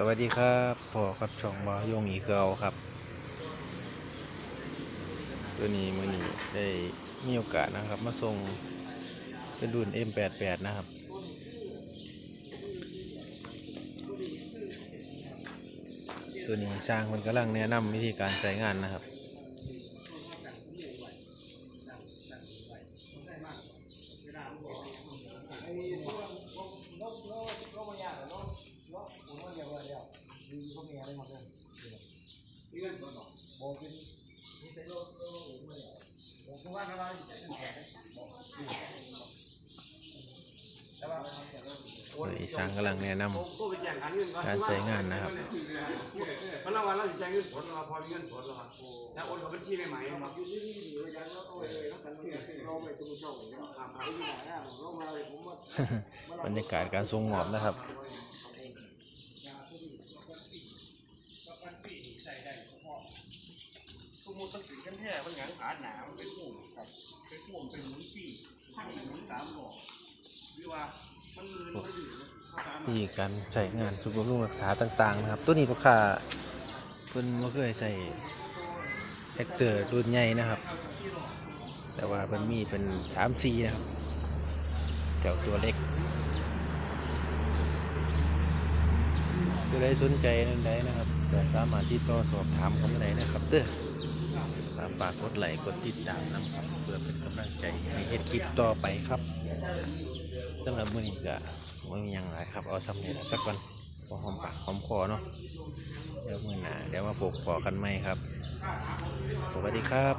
สวัสดีครับพ่อกับช่องมายงอีเกลครับ ตัวนี้มือนี้ได้มีโอกาสนะครับ มาส่งเป็นรุ่น M88 นะครับ ตัวนี้ช่างมันกำลังแนะนำวิธีการใช้งานนะครับ ตัวนี้ช่างกำลังแนะนำการใช้งานนะครับเพราะเราวันเราจะแจ้งเงินสดเราพอมีเงินสดแล้วครับแล้วโอนเขาบัญชีใหม่ๆครับบรรยากาศการส่งมอบนะครับ มมติต้งถึงกันแท้มันหยังขาหนามันเป็นห่วงครับเป็นห่วงเป็นหมุนปีข้างหมุนตามบอกหรือว่ามันมือมันอยู่เข้าตามวิธีการใช้งานสุขบำรุงรักษาต่างๆนะครับ ตัวนี้ลูกค้าเพิ่นบ่เคยใช้แท็กเตอร์รุ่นใหญ่นะครับ แต่ว่าเพิ่นมีเป็น3 4นะครับแถวตัวเล็กผู้ใดสนใจนั่นใดนะครับก็สามารถติดต่อสอบถามกันได้นะครับเด้อ ฝากฝากกดไลค์กดติดตามนะครับเพื่อเป็นกำลังใจให้เฮ็ดคลิปต่อไปครับสำหรับมื้อนี้ก็บ่มีอยังไรครับ เอาสำเร็จสักวันพอหอมปากหอมคอเนาะเดี๋ยวมื้อหน้าเดี๋ยวมาพบปอกันไหมครับ สวัสดีครับ